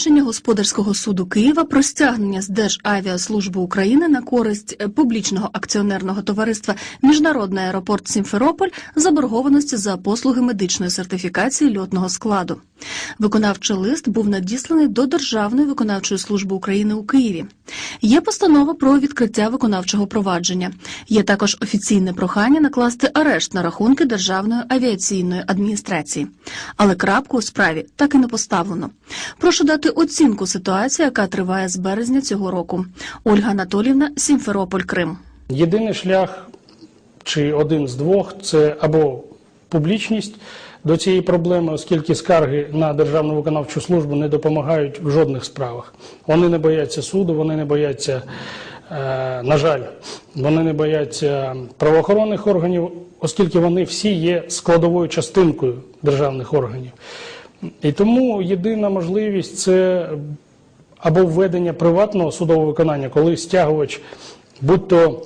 рішення господарського суду Києва про стягнення з Державіаслужби України на користь е, публічного акціонерного товариства Міжнародний аеропорт Сімферополь заборгованості за послуги медичної сертифікації льотного складу. Виконавчий лист був надісланий до Державної виконавчої служби України у Києві. Є постанова про відкриття виконавчого провадження. Є також офіційне прохання накласти арешт на рахунки Державної авіаційної адміністрації. Але крапку у справі так і не поставлено. Прошу дати оцінку ситуації, яка триває з березня цього року. Ольга Анатолівна, Сімферополь, Крим. Єдиний шлях, чи один з двох, це або публічність до цієї проблеми, оскільки скарги на Державну виконавчу службу не допомагають в жодних справах. Вони не бояться суду, вони не бояться, е, на жаль, вони не бояться правоохоронних органів, оскільки вони всі є складовою частинкою державних органів. І тому єдина можливість це або введення приватного судового виконання, коли стягувач, будь то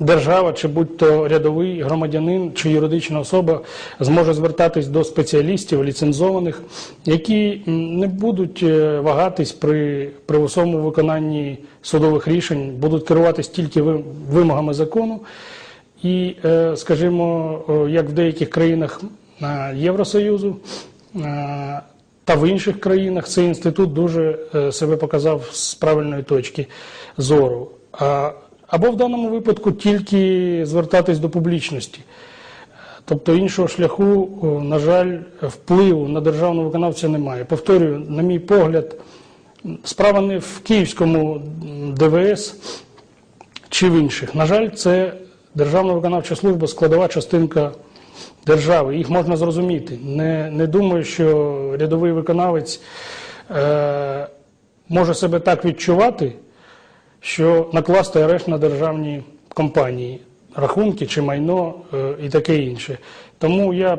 держава, чи будь то рядовий громадянин чи юридична особа, зможе звертатись до спеціалістів ліцензованих, які не будуть е, вагатись при примусовому виконанні судових рішень, будуть керуватись тільки вимогами закону. І, е, скажімо, як в деяких країнах е, Євросоюзу та в інших країнах цей інститут дуже е, себе показав з правильної точки зору. Або в даному випадку тільки звертатись до публічності. Тобто іншого шляху, на жаль, впливу на державного виконавця немає. Повторюю, на мій погляд, справа не в київському ДВС чи в інших. На жаль, це Державна виконавча служба складова частинка держави. Їх можна зрозуміти. Не, не думаю, що рядовий виконавець е, може себе так відчувати, що накласти арешт на державні компанії, рахунки чи майно е, і таке інше. Тому я